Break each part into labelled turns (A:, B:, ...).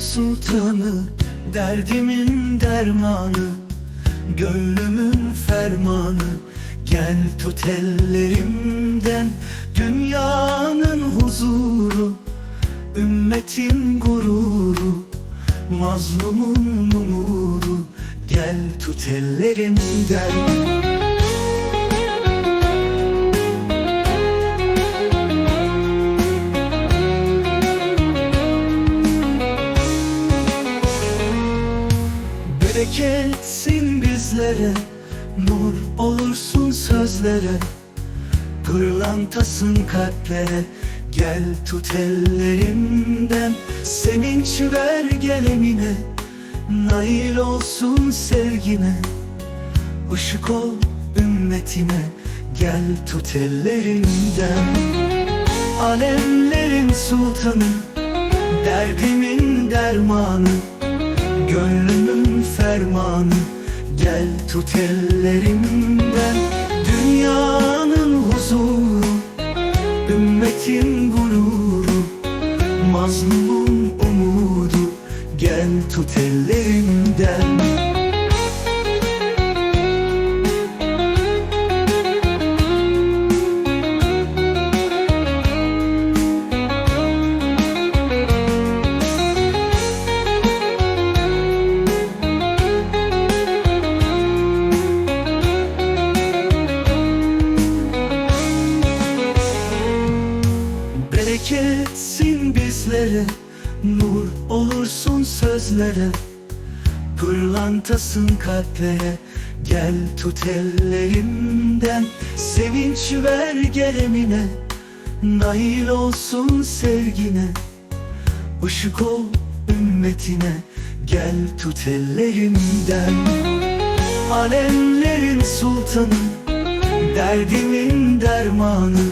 A: sultanı Derdimin dermanı Gönlümün fermanı. Gel tut ellerimden Dünyanın huzuru Ümmetin gururu Mazlumun umuru Gel tut ellerimden. Bereketsin bizlere Nur olursun sözlere. Pırlantasın kalplere Gel tut ellerimden. Sevinç ver gelemine Nail olsun sevgine. Işık ol ümmetine Gel tut ellerimden. Alemlerin sultanı Derdimin dermanı Gönlümün fermanı Gel tut ellerimden Dünyanın huzuru Ümmetin gururu Mazlumun umudu. Gel tut ellerimden Bereketsin bizlere Nur olursun sözlere Pırlantasın kalplere. Gel tut ellerimden Sevinç ver gelemine. Nail olsun sevgine Işık ol ümmetine. Gel tut ellerimden Alemlerin sultanı Derdimin dermanı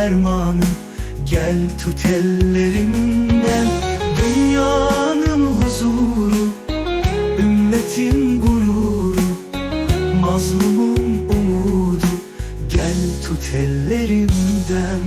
A: dermanım. Gel tut ellerimden Dünyanın huzuru Ümmetin gururu Mazlumum umudu. Gel tut ellerimden